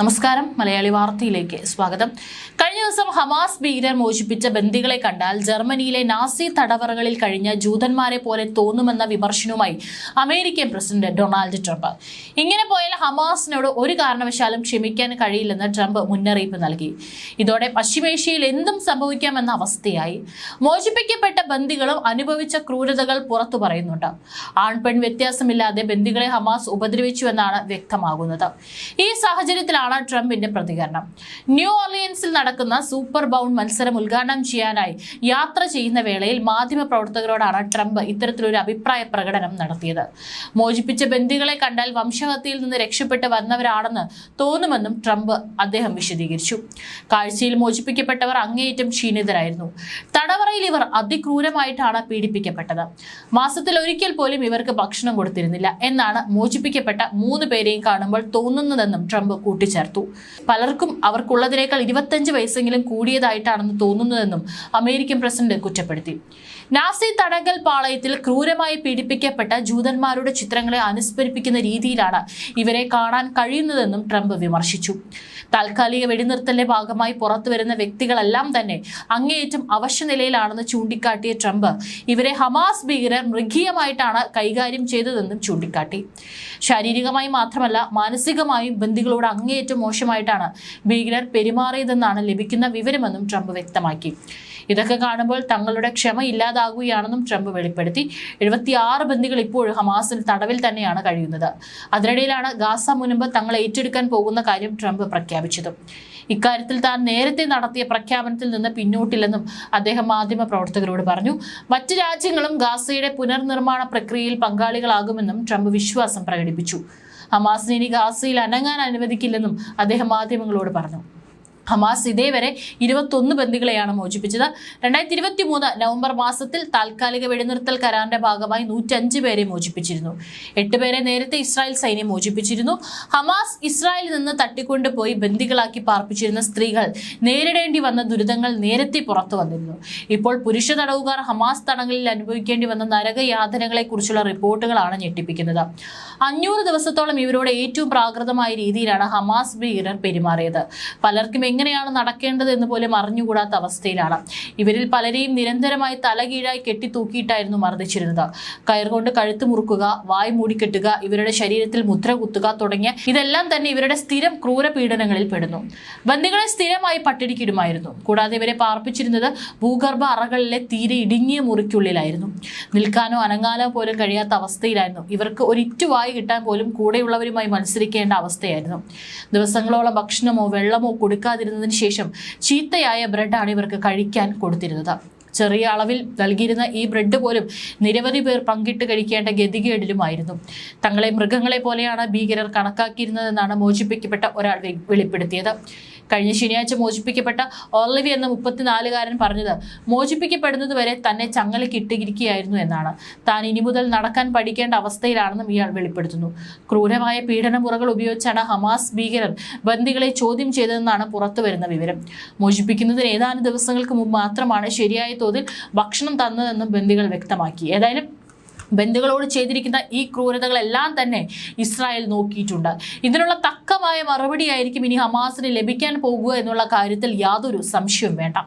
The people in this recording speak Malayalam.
നമസ്കാരം. മലയാളി വാർത്തയിലേക്ക് സ്വാഗതം. കഴിഞ്ഞ ദിവസം ഹമാസ് ഭീകരർ മോചിപ്പിച്ച ബന്ദികളെ കണ്ടാൽ ജർമ്മനിയിലെ നാസി തടവറകളിൽ കഴിഞ്ഞ ജൂതന്മാരെ പോലെ തോന്നുമെന്ന വിമർശനവുമായി അമേരിക്കൻ പ്രസിഡന്റ് ഡൊണാൾഡ് ട്രംപ്. ഇങ്ങനെ പോയാൽ ഹമാസിനോട് ഒരു കാരണവശാലും ക്ഷമിക്കാൻ കഴിയില്ലെന്ന് ട്രംപ് മുന്നറിയിപ്പ് നൽകി. ഇതോടെ പശ്ചിമേഷ്യയിൽ എന്തും സംഭവിക്കാമെന്ന അവസ്ഥയായി. മോചിപ്പിക്കപ്പെട്ട ബന്ദികളും അനുഭവിച്ച ക്രൂരതകൾ പുറത്തു പറയുന്നുണ്ട്. ആൺപെൺ വ്യത്യാസമില്ലാതെ ബന്ദികളെ ഹമാസ് ഉപദ്രവിച്ചുവെന്നാണ് വ്യക്തമാകുന്നത്. ഈ സാഹചര്യത്തിലാണ് ട്രംപിന്റെ പ്രതികരണം. ന്യൂ ഓർലിയൻസിൽ നടക്കുന്ന സൂപ്പർ ബൗണ്ട് മത്സരം ഉദ്ഘാടനം ചെയ്യാനായി യാത്ര ചെയ്യുന്ന വേളയിൽ മാധ്യമപ്രവർത്തകരോടാണ് ട്രംപ് ഇത്തരത്തിലൊരു അഭിപ്രായ പ്രകടനം നടത്തിയത്. മോചിപ്പിച്ച ബന്ധികളെ കണ്ടാൽ വംശഹത്യയിൽ നിന്ന് രക്ഷപ്പെട്ട് വന്നവരാണെന്ന് തോന്നുമെന്നും ട്രംപ് അദ്ദേഹം വിശദീകരിച്ചു. കാഴ്ചയിൽ മോചിപ്പിക്കപ്പെട്ടവർ അങ്ങേയറ്റം ക്ഷീണിതരായിരുന്നു. തടവറയിൽ ഇവർ അതിക്രൂരമായിട്ടാണ് പീഡിപ്പിക്കപ്പെട്ടത്. മാസത്തിൽ ഒരിക്കൽ പോലും ഇവർക്ക് ഭക്ഷണം കൊടുത്തിരുന്നില്ല എന്നാണ് മോചിപ്പിക്കപ്പെട്ട മൂന്ന് പേരെയും കാണുമ്പോൾ തോന്നുന്നതെന്നും ട്രംപ് കൂട്ടിച്ചേർത്തു. പലർക്കും അവർക്കുള്ളതിനേക്കാൾ ഇരുപത്തഞ്ച് വയസ്സെങ്കിലും കൂടിയതായിട്ടാണെന്ന് തോന്നുന്നതെന്നും അമേരിക്കൻ പ്രസിഡന്റ് കുറ്റപ്പെടുത്തി. നാസി തടങ്കൽ പാളയത്തിൽ ക്രൂരമായി പീഡിപ്പിക്കപ്പെട്ട ജൂതന്മാരുടെ ചിത്രങ്ങളെ അനുസ്മരിപ്പിക്കുന്ന രീതിയിലാണ് ഇവരെ കാണാൻ കഴിയുന്നതെന്നും ട്രംപ് വിമർശിച്ചു. താൽക്കാലിക വെടിനിർത്തലിന്റെ ഭാഗമായി പുറത്തുവരുന്ന വ്യക്തികളെല്ലാം തന്നെ അങ്ങേയറ്റം അവശനിലയിലാണെന്ന് ചൂണ്ടിക്കാട്ടിയ ട്രംപ് ഇവരെ ഹമാസ് ഭീകരർ മൃഗീയമായിട്ടാണ് കൈകാര്യം ചെയ്തതെന്നും ചൂണ്ടിക്കാട്ടി. ശാരീരികമായി മാത്രമല്ല മാനസികമായും ബന്ദികളോട് അങ്ങേയറ്റം മോശമായിട്ടാണ് ഭീകരർ പെരുമാറിയതെന്നാണ് ലഭിക്കുന്ന വിവരമെന്നും ട്രംപ് വ്യക്തമാക്കി. ഇതൊക്കെ കാണുമ്പോൾ തങ്ങളുടെ ക്ഷമ ഇല്ലാതാകുകയാണെന്നും ട്രംപ് വെളിപ്പെടുത്തി. എഴുപത്തിയാറ് ബന്ദികൾ ഇപ്പോഴും ഹമാസിൽ തടവിൽ തന്നെയാണ് കഴിയുന്നത്. അതിനിടയിലാണ് ഗാസ മുൻപ് തങ്ങൾ ഏറ്റെടുക്കാൻ പോകുന്ന കാര്യം ട്രംപ് പ്രഖ്യാപിച്ചത്. ഇക്കാര്യത്തിൽ താൻ നേരത്തെ നടത്തിയ പ്രഖ്യാപനത്തിൽ നിന്ന് പിന്നോട്ടില്ലെന്നും അദ്ദേഹം മാധ്യമ പ്രവർത്തകരോട് പറഞ്ഞു. മറ്റ് രാജ്യങ്ങളും ഗാസയുടെ പുനർനിർമ്മാണ പ്രക്രിയയിൽ പങ്കാളികളാകുമെന്നും ട്രംപ് വിശ്വാസം പ്രകടിപ്പിച്ചു. ഹമാസിനെ ഇനി ഗാസയിൽ അനങ്ങാൻ അനുവദിക്കില്ലെന്നും അദ്ദേഹം മാധ്യമങ്ങളോട് പറഞ്ഞു. ഹമാസ് ഇതേവരെ ഇരുപത്തൊന്ന് ബന്ദികളെയാണ് മോചിപ്പിച്ചത്. രണ്ടായിരത്തി ഇരുപത്തി മൂന്ന് നവംബർ മാസത്തിൽ താൽക്കാലിക വെടിനിർത്തൽ കരാറിന്റെ ഭാഗമായി നൂറ്റഞ്ച് പേരെ മോചിപ്പിച്ചിരുന്നു. എട്ട് പേരെ നേരത്തെ ഇസ്രായേൽ സൈന്യം മോചിപ്പിച്ചിരുന്നു. ഹമാസ് ഇസ്രായേലിൽ നിന്ന് തട്ടിക്കൊണ്ടുപോയി ബന്ദികളാക്കി പാർപ്പിച്ചിരുന്ന സ്ത്രീകൾ നേരിടേണ്ടി വന്ന ദുരിതങ്ങൾ നേരത്തെ പുറത്തു വന്നിരുന്നു. ഇപ്പോൾ പുരുഷ തടവുകാർ ഹമാസ് തടങ്കലിൽ അനുഭവിക്കേണ്ടി വന്ന നരകയാതനകളെ കുറിച്ചുള്ള റിപ്പോർട്ടുകളാണ് ഞെട്ടിപ്പിക്കുന്നത്. അഞ്ഞൂറ് ദിവസത്തോളം ഇവരോട് ഏറ്റവും പ്രാകൃതമായ രീതിയിലാണ് ഹമാസ് ഭീകരർ പെരുമാറിയത്. പലർക്കും എങ്ങനെയാണ് നടക്കേണ്ടത് എന്ന് പോലും അറിഞ്ഞുകൂടാത്ത അവസ്ഥയിലാണ്. ഇവരിൽ പലരെയും നിരന്തരമായി തലകീഴായി കെട്ടിത്തൂക്കിയിട്ടായിരുന്നു മർദ്ദിച്ചിരുന്നത്. കയർ കൊണ്ട് കഴുത്ത് മുറുക്കുക വായ് മൂടിക്കെട്ടുക ഇവരുടെ ശരീരത്തിൽ മുദ്ര കുത്തുക തുടങ്ങിയ ഇതെല്ലാം തന്നെ ഇവരുടെ സ്ഥിരം ക്രൂര പീഡനങ്ങളിൽ പെടുന്നു. ബന്ദികളെ സ്ഥിരമായി പട്ടിണിക്കിടുമായിരുന്നു. കൂടാതെ ഇവരെ പാർപ്പിച്ചിരുന്നത് ഭൂഗർഭ അറകളിലെ തീരെ ഇടുങ്ങിയ മുറിക്കുള്ളിലായിരുന്നു. നിൽക്കാനോ അനങ്ങാനോ പോലും കഴിയാത്ത അവസ്ഥയിലായിരുന്നു. ഇവർക്ക് ഒരിറ്റു വായ് കിട്ടാൻ പോലും കൂടെയുള്ളവരുമായി മത്സരിക്കേണ്ട അവസ്ഥയായിരുന്നു. ദിവസങ്ങളോളം ഭക്ഷണമോ വെള്ളമോ കൊടുക്കാതിരുന്നതിന് ശേഷം ചീത്തയായ ബ്രെഡാണ് ഇവർക്ക് കഴിക്കാൻ കൊടുത്തിരുന്നത്. ചെറിയ അളവിൽ നൽകിയിരുന്ന ഈ ബ്രെഡ് പോലും നിരവധി പേർ പങ്കിട്ട് കഴിക്കേണ്ട ഗതികേടിലുമായിരുന്നു. തങ്ങളെ മൃഗങ്ങളെ പോലെയാണ് ഭീകരർ കണക്കാക്കിയിരുന്നതെന്നാണ് മോചിപ്പിക്കപ്പെട്ട ഒരാൾ വെളിപ്പെടുത്തിയത്. കഴിഞ്ഞ ശനിയാഴ്ച മോചിപ്പിക്കപ്പെട്ട ഓർലിവി എന്ന മുപ്പത്തിനാലുകാരൻ പറഞ്ഞത് മോചിപ്പിക്കപ്പെടുന്നത് വരെ തന്നെ ചങ്ങലയ്ക്ക് ഇട്ടിരിക്കുകയായിരുന്നു എന്നാണ്. താൻ ഇനി മുതൽ നടക്കാൻ പഠിക്കേണ്ട അവസ്ഥയിലാണെന്നും ഇയാൾ വെളിപ്പെടുത്തുന്നു. ക്രൂരമായ പീഡനമുറകൾ ഉപയോഗിച്ചാണ് ഹമാസ് ഭീകരർ ബന്ദികളെ ചോദ്യം ചെയ്തതെന്നാണ് പുറത്തുവരുന്ന വിവരം. മോചിപ്പിക്കുന്നതിന് ഏതാനും ദിവസങ്ങൾക്ക് മുമ്പ് മാത്രമാണ് ശരിയായ തോതിൽ ഭക്ഷണം തന്നതെന്നും ബന്ദികൾ വ്യക്തമാക്കി. ഏതായാലും ബന്ധുക്കളോട് ചെയ്തിരിക്കുന്ന ഈ ക്രൂരതകളെല്ലാം തന്നെ ഇസ്രായേൽ നോക്കിയിട്ടുണ്ട്. ഇതിനുള്ള തക്കമായ മറുപടിയായിരിക്കും ഇനി ഹമാസിന് ലഭിക്കാൻ പോകുക എന്നുള്ള കാര്യത്തിൽ യാതൊരു സംശയവും വേണ്ട.